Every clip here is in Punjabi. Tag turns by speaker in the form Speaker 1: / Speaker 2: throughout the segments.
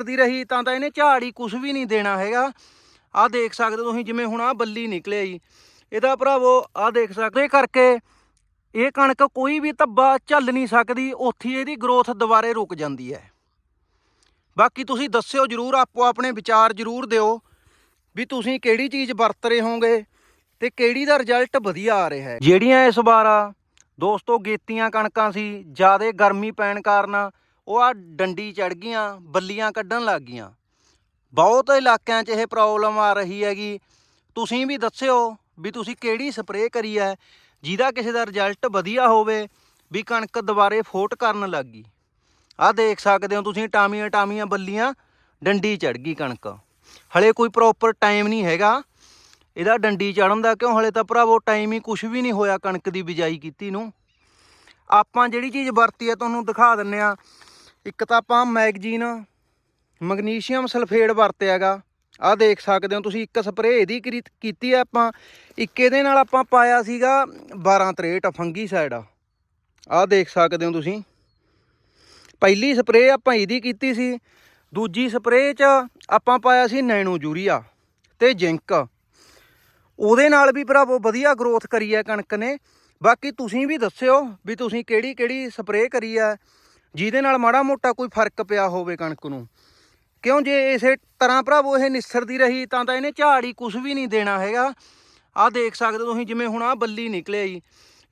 Speaker 1: ਦੀ ਰਹੀ, ਤਾਂ ਤਾਂ ਇਹਨੇ ਝਾੜ ਹੀ ਕੁਝ ਵੀ ਨਹੀਂ ਦੇਣਾ ਹੈਗਾ। ਆਹ ਦੇਖ ਸਕਦੇ ਤੁਸੀਂ, ਜਿਵੇਂ ਹੁਣ ਆ ਬੱਲੀ ਨਿਕਲਿਆ ਜੀ। ਇਹਦਾ ਭਰਾਵੋ, ਆਹ ਦੇਖ ਸਕਦੇ ਕਰਕੇ ਇਹ ਕਣਕ ਕੋਈ ਵੀ ਧੱਬਾ ਝੱਲ ਨਹੀਂ ਸਕਦੀ, ਉੱਥੇ ਇਹਦੀ ਗਰੋਥ ਦੁਬਾਰੇ ਰੁਕ ਜਾਂਦੀ ਹੈ। ਬਾਕੀ ਤੁਸੀਂ ਦੱਸਿਓ ਜਰੂਰ, ਆਪੋ ਆਪਣੇ ਵਿਚਾਰ ਜਰੂਰ ਦਿਓ ਵੀ ਤੁਸੀਂ ਕਿਹੜੀ ਚੀਜ਼ ਵਰਤ ਰਹੇ ਹੋਗੇ ਤੇ ਕਿਹੜੀ ਦਾ ਰਿਜ਼ਲਟ ਵਧੀਆ ਆ ਰਿਹਾ ਹੈ। ਜਿਹੜੀਆਂ ਇਸ ਵਾਰ ਦੋਸਤੋ, ਗੇਤੀਆਂ ਕਣਕਾਂ ਸੀ, ਜ਼ਿਆਦਾ ਗਰਮੀ ਪੈਣ ਕਾਰਨ ਉਹ ਆ ਡੰਡੀ ਚੜ ਗਈਆਂ, ਬੱਲੀਆਂ ਕੱਢਣ ਲੱਗ ਗਈਆਂ। ਬਹੁਤ ਇਲਾਕਿਆਂ 'ਚ ਇਹ ਪ੍ਰੋਬਲਮ ਆ ਰਹੀ ਹੈਗੀ। ਤੁਸੀਂ ਵੀ ਦੱਸਿਓ ਵੀ ਤੁਸੀਂ ਕਿਹੜੀ ਸਪਰੇਅ ਕਰੀ ਹੈ ਜਿਹਦਾ ਕਿਸੇ ਦਾ ਰਿਜ਼ਲਟ ਵਧੀਆ ਹੋਵੇ, ਵੀ ਕਣਕ ਦੁਬਾਰੇ ਫੋਟ ਕਰਨ ਲੱਗ ਗਈ। ਆਹ ਦੇਖ ਸਕਦੇ ਹੋ ਤੁਸੀਂ ਟਾਮੀਆਂ ਟਾਮੀਆਂ ਬੱਲੀਆਂ, ਡੰਡੀ ਚੜ ਗਈ ਕਣਕ। ਹਲੇ ਕੋਈ ਪ੍ਰੋਪਰ ਟਾਈਮ ਨਹੀਂ ਹੈਗਾ। ਇਹਦਾ ਡੰਡੀ ਚੜਨ ਦਾ ਕਿਉਂ? ਹਲੇ ਤਾਂ ਭਰਾਵੋ ਟਾਈਮ ਹੀ ਕੁਝ ਵੀ ਨਹੀਂ ਹੋਇਆ ਕਣਕ ਦੀ ਬਿਜਾਈ ਕੀਤੀ ਨੂੰ। ਆਪਾਂ ਜਿਹੜੀ ਚੀਜ਼ ਵਰਤੀ ਹੈ ਤੁਹਾਨੂੰ ਦਿਖਾ ਦਿੰਨੇ ਆ। ਇੱਕ ਤਾਂ ਆਪਾਂ ਮੈਗਜ਼ੀਨ ਮੈਗਨੀਸ਼ੀਅਮ ਸਲਫੇਟ ਵਰਤਿਆਗਾ। ਆਹ ਦੇਖ ਸਕਦੇ ਹੋ ਤੁਸੀਂ, ਇੱਕ ਸਪਰੇਅ ਇਹਦੀ ਕਰੀ- ਕੀਤੀ ਹੈ ਆਪਾਂ। ਇੱਕ ਇਹਦੇ ਨਾਲ ਆਪਾਂ ਪਾਇਆ ਸੀਗਾ 1263 ਫੰਗੀਸਾਈਡ। ਆਹ ਦੇਖ ਸਕਦੇ ਹੋ ਤੁਸੀਂ। ਪਹਿਲੀ ਸਪਰੇਅ ਆਪਾਂ ਇਹਦੀ ਕੀਤੀ ਸੀ। ਦੂਜੀ ਸਪਰੇਅ 'ਚ ਆਪਾਂ ਪਾਇਆ ਸੀ ਨੈਨੋ ਯੂਰੀਆ ਤੇ ਜ਼ਿੰਕ। ਉਹਦੇ ਨਾਲ ਵੀ ਭਰਾਵੋ ਵਧੀਆ ਗਰੋਥ ਕਰੀ ਹੈ ਕਣਕ ਨੇ। ਬਾਕੀ ਤੁਸੀਂ ਵੀ ਦੱਸਿਓ ਵੀ ਤੁਸੀਂ ਕਿਹੜੀ ਕਿਹੜੀ ਸਪਰੇਅ ਕਰੀ ਹੈ ਜਿਹਦੇ ਨਾਲ ਮਾੜਾ ਮੋਟਾ ਕੋਈ ਫ਼ਰਕ ਪਿਆ ਹੋਵੇ ਕਣਕ ਨੂੰ। ਕਿਉਂ ਜੇ ਇਸੇ ਤਰ੍ਹਾਂ ਭਰਾਵੋ, ਇਹ ਨਿਸਰਦੀ ਰਹੀ, ਤਾਂ ਤਾਂ ਇਹਨੇ ਝਾੜ ਹੀ ਕੁਝ ਵੀ ਨਹੀਂ ਦੇਣਾ ਹੈਗਾ। ਆਹ ਦੇਖ ਸਕਦੇ ਹੋ ਤੁਸੀਂ, ਜਿਵੇਂ ਹੁਣ ਆ ਬੱਲੀ ਨਿਕਲਿਆ ਜੀ।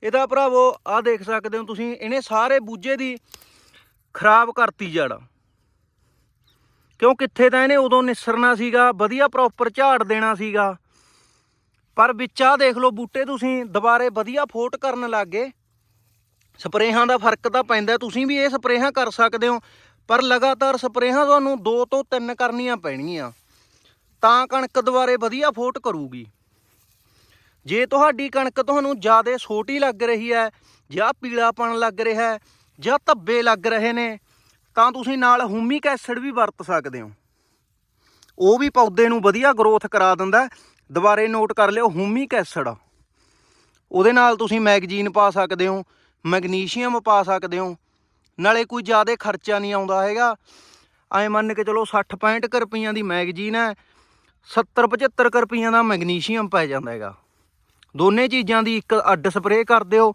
Speaker 1: ਇਹਦਾ ਭਰਾਵੋ, ਆਹ ਦੇਖ ਸਕਦੇ ਹੋ ਤੁਸੀਂ, ਇਹਨੇ ਸਾਰੇ ਬੂਝੇ ਦੀ ਖਰਾਬ ਕਰਤੀ ਜੜ। ਕਿਉਂ ਕਿੱਥੇ ਤਾਂ ਇਹਨੇ ਉਦੋਂ ਨਿਸਰਨਾ ਸੀਗਾ, ਵਧੀਆ ਪ੍ਰੋਪਰ ਝਾੜ ਦੇਣਾ ਸੀਗਾ। ਪਰ ਵਿੱਚ ਆ ਦੇਖ ਲਓ, ਬੂਟੇ ਤੁਸੀਂ ਦੁਬਾਰੇ ਵਧੀਆ ਫੋਟ ਕਰਨ ਲੱਗੇ ਸਪਰੇਹਾਂ ਦਾ ਫ਼ਰਕ ਤਾਂ ਪੈਂਦਾ, ਤੁਸੀਂ ਵੀ ਇਹ ਸਪਰੇਹਾਂ ਕਰ ਸਕਦੇ ਹੋ, ਪਰ ਲਗਾਤਾਰ ਸਪਰੇਹਾਂ ਤੁਹਾਨੂੰ 2 ਤੋਂ 3 ਕਰਨੀਆਂ ਪੈਣਗੀਆਂ। ਤਾਂ ਕਣਕ ਦੁਬਾਰੇ ਵਧੀਆ ਫੋਟ ਕਰੂਗੀ। ਜੇ ਤੁਹਾਡੀ ਕਣਕ ਤੁਹਾਨੂੰ ਜ਼ਿਆਦਾ ਛੋਟੀ ਲੱਗ ਰਹੀ ਹੈ, ਜਾਂ ਪੀਲਾਪਣ ਲੱਗ ਰਿਹਾ ਹੈ, ਜਾਂ ਧੱਬੇ ਲੱਗ ਰਹੇ ਨੇ, ਤਾਂ ਤੁਸੀਂ ਨਾਲ ਹੂਮਿਕ ਐਸਿਡ ਵੀ ਵਰਤ ਸਕਦੇ ਹੋ। ਉਹ ਵੀ ਪੌਦੇ ਨੂੰ ਵਧੀਆ ਗਰੋਥ ਕਰਾ ਦਿੰਦਾ ਦੁਬਾਰੇ ਨੋਟ ਕਰ ਲਿਓ, ਹੂਮਿਕ ਐਸਿਡ। ਉਹਦੇ ਨਾਲ ਤੁਸੀਂ ਮੈਗਜ਼ੀਨ ਪਾ ਸਕਦੇ ਹੋ ਮੈਗਨੀਸ਼ੀਅਮ ਪਾ ਸਕਦੇ ਹੋ। ਨਾਲੇ ਕੋਈ ਜ਼ਿਆਦਾ ਖਰਚਾ ਨਹੀਂ ਆਉਂਦਾ ਹੈਗਾ। ਐ ਮੰਨ ਕੇ ਚਲੋ 60 65 ਰੁਪਈਆਂ ਦੀ ਮੈਗਜ਼ੀਨ ਹੈ 70 75 ਰੁਪਈਆਂ ਦਾ ਮੈਗਨੀਸ਼ੀਅਮ ਪੈ ਜਾਂਦਾ ਹੈਗਾ। ਦੋਨੇ ਚੀਜ਼ਾਂ ਦੀ ਇੱਕ ਅੱਡ ਸਪਰੇਅ ਕਰ ਦਿਓ।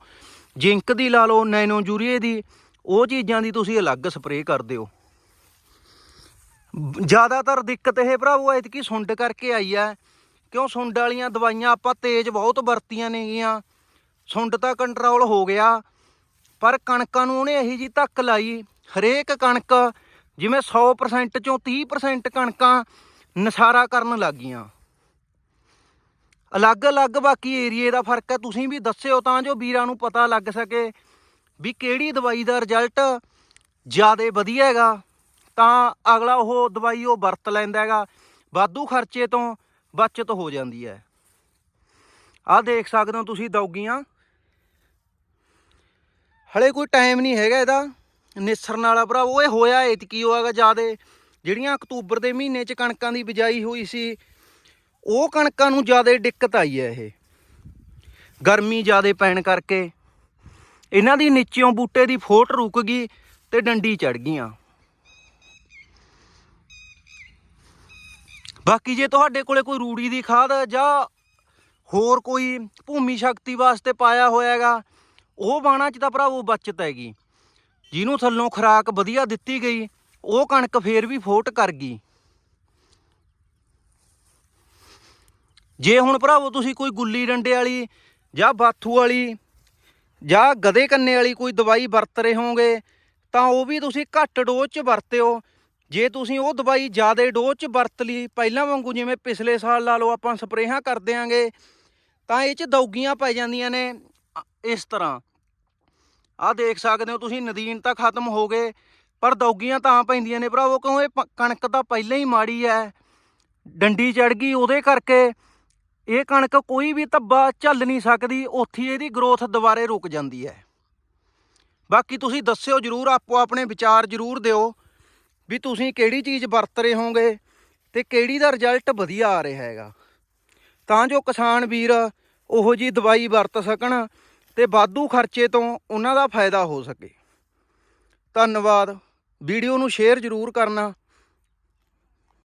Speaker 1: ਜ਼ਿੰਕ ਦੀ ਲਾ ਲਓ, ਨੈਨੋ ਯੂਰੀਏ ਦੀ, ਉਹ ਚੀਜ਼ਾਂ ਦੀ ਤੁਸੀਂ ਅਲੱਗ ਸਪਰੇਅ ਕਰ ਦਿਓ। ਜ਼ਿਆਦਾਤਰ ਦਿੱਕਤ ਇਹ ਭਰਾਵੋ, ਐਤਕੀ ਸੁੰਡ ਕਰਕੇ ਆਈ ਹੈ। ਕਿਉਂ ਸੁੰਡ ਵਾਲੀਆਂ ਦਵਾਈਆਂ ਆਪਾਂ ਤੇਜ਼ ਬਹੁਤ ਵਰਤੀਆਂ ਨੇਗੀਆਂ। ਸੁੰਡ ਤਾਂ ਕੰਟਰੋਲ ਹੋ ਗਿਆ। ਪਰ ਕਣਕਾਂ ਨੂੰ ਉਹਨੇ ਇਹੀ ਜੀ ਧੱਕ ਲਾਈ। ਹਰੇਕ ਕਣਕ, ਜਿਵੇਂ 100% ਚੋਂ 30% ਕਣਕਾਂ ਨਸਾਰਾ ਕਰਨ ਲੱਗ ਗਈਆਂ ਅਲੱਗ-ਅਲੱਗ ਬਾਕੀ ਏਰੀਏ ਦਾ ਫ਼ਰਕ ਹੈ। ਤੁਸੀਂ ਵੀ ਦੱਸਿਓ ਤਾਂ ਜੋ ਵੀਰਾਂ ਨੂੰ ਪਤਾ ਲੱਗ ਸਕੇ ਵੀ ਕਿਹੜੀ ਦਵਾਈ ਦਾ ਰਿਜ਼ਲਟ ਜ਼ਿਆਦਾ ਵਧੀਆ ਹੈਗਾ। ਤਾਂ ਅਗਲਾ ਉਹ ਦਵਾਈ ਉਹ ਵਰਤ ਲੈਂਦਾ ਹੈਗਾ। ਵਾਧੂ ਖਰਚੇ ਤੋਂ ਬਚਤ ਹੋ ਜਾਂਦੀ ਹੈ। ਆਹ ਦੇਖ ਸਕਦੇ ਹੋ ਤੁਸੀਂ ਦੌਗੀਆਂ ਹਲੇ ਕੋਈ ਟਾਈਮ ਨਹੀਂ ਹੈਗਾ ਇਹਦਾ। ਨਿਸਰਨ ਵਾਲਾ ਭਰਾ ਉਹ ਇਹ ਹੋਇਆ ਇਤਕੀ ਹੋਇਆਗਾ ਜਿਆਦੇ। ਜਿਹੜੀਆਂ ਅਕਤੂਬਰ ਦੇ ਮਹੀਨੇ 'ਚ ਕਣਕਾਂ ਦੀ ਬਿਜਾਈ ਹੋਈ ਸੀ, ਉਹ ਕਣਕਾਂ ਨੂੰ ਜ਼ਿਆਦਾ ਦਿੱਕਤ ਆਈ ਹੈ ਇਹ। ਗਰਮੀ ਜਿਆਦੇ ਪੈਣ ਕਰਕੇ। ਇਹਨਾਂ ਦੀ ਨੀਚਿਓਂ ਬੂਟੇ ਦੀ ਫੋਟ ਰੁਕ ਗਈ ਤੇ ਡੰਡੀ ਚੜ ਗਈਆਂ। ਬਾਕੀ ਜੇ ਤੁਹਾਡੇ ਕੋਲੇ ਕੋਈ ਰੂੜੀ ਦੀ ਖਾਦ ਜਾਂ ਹੋਰ ਕੋਈ ਭੂਮੀ ਸ਼ਕਤੀ ਵਾਸਤੇ ਪਾਇਆ ਹੋਇਆ ਹੈਗਾ ਉਹ ਬਾਣਾ ਚ ਤਾਂ ਭਰਾਵੋ ਬਚਤ ਹੈਗੀ। ਜਿਹਨੂੰ ਥੱਲੋਂ ਖੁਰਾਕ ਵਧੀਆ ਦਿੱਤੀ ਗਈ, ਉਹ ਕਣਕ ਫੇਰ ਵੀ ਫੋਟ ਕਰ ਗਈ। ਜੇ ਹੁਣ ਭਰਾਵੋ ਤੁਸੀਂ ਕੋਈ ਗੁੱਲੀ ਡੰਡੇ ਵਾਲੀ ਜਾਂ ਬਾਥੂ ਵਾਲੀ ਜਾਂ ਗਧੇ ਕੰਨੇ ਵਾਲੀ ਕੋਈ ਦਵਾਈ ਵਰਤ ਰਹੇ ਹੋਗੇ ਤਾਂ ਉਹ ਵੀ ਤੁਸੀਂ ਘੱਟ ਡੋਜ਼ 'ਚ ਵਰਤਿਓ। ਜੇ ਤੁਸੀਂ ਉਹ ਦਵਾਈ ਜ਼ਿਆਦਾ ਡੋਜ਼ 'ਚ ਵਰਤ ਲਈ, ਪਹਿਲਾਂ ਵਾਂਗੂ ਜਿਵੇਂ ਪਿਛਲੇ ਸਾਲ ਲਾ ਲਓ ਆਪਾਂ ਸਪਰੇਹਾਂ ਕਰ ਦਿਆਂਗੇ, ਤਾਂ ਇਹ 'ਚ ਦੌਗੀਆਂ ਪੈ ਜਾਂਦੀਆਂ ਨੇ। ਇਸ ਤਰ੍ਹਾਂ। ਆਹ ਦੇਖ ਸਕਦੇ ਹੋ ਤੁਸੀਂ, ਨਦੀਨ ਤਾਂ ਖਤਮ ਹੋ ਗਏ, ਪਰ ਦੌਗੀਆਂ ਤਾਂ ਪੈਂਦੀਆਂ ਨੇ ਭਰਾਵੋ, ਕਿਉਂ ਇਹ ਪ- ਕਣਕ ਤਾਂ ਪਹਿਲਾਂ ਹੀ ਮਾੜੀ ਐ। ਡੰਡੀ ਚੜ ਗਈ ਉਹਦੇ ਕਰਕੇ, ਇਹ ਕਣਕ ਕੋਈ ਵੀ ਧੱਬਾ ਝੱਲ ਨਹੀਂ ਸਕਦੀ, ਉੱਥੇ ਇਹਦੀ ਗਰੋਥ ਦੁਬਾਰੇ ਰੁਕ ਜਾਂਦੀ ਹੈ ਬਾਕੀ ਤੁਸੀਂ ਦੱਸਿਓ ਜਰੂਰ, ਆਪੋ ਆਪਣੇ ਵਿਚਾਰ ਜਰੂਰ ਦਿਓ, ਵੀ ਤੁਸੀਂ ਕਿਹੜੀ ਚੀਜ਼ ਵਰਤ ਰਹੇ ਹੋਗੇ ਤੇ ਕਿਹੜੀ ਦਾ ਰਿਜ਼ਲਟ ਵਧੀਆ ਆ ਰਿਹਾ ਹੈਗਾ। ਤਾਂ ਜੋ ਕਿਸਾਨ ਵੀਰ ਉਹੋ ਜੀ ਦਵਾਈ ਵਰਤ ਸਕਣ ਤੇ ਬਾਧੂ ਖਰਚੇ ਤੋਂ ਉਹਨਾਂ ਦਾ ਫਾਇਦਾ ਹੋ ਸਕੇ। ਧੰਨਵਾਦ। ਵੀਡੀਓ ਨੂੰ ਸ਼ੇਅਰ ਜ਼ਰੂਰ ਕਰਨਾ।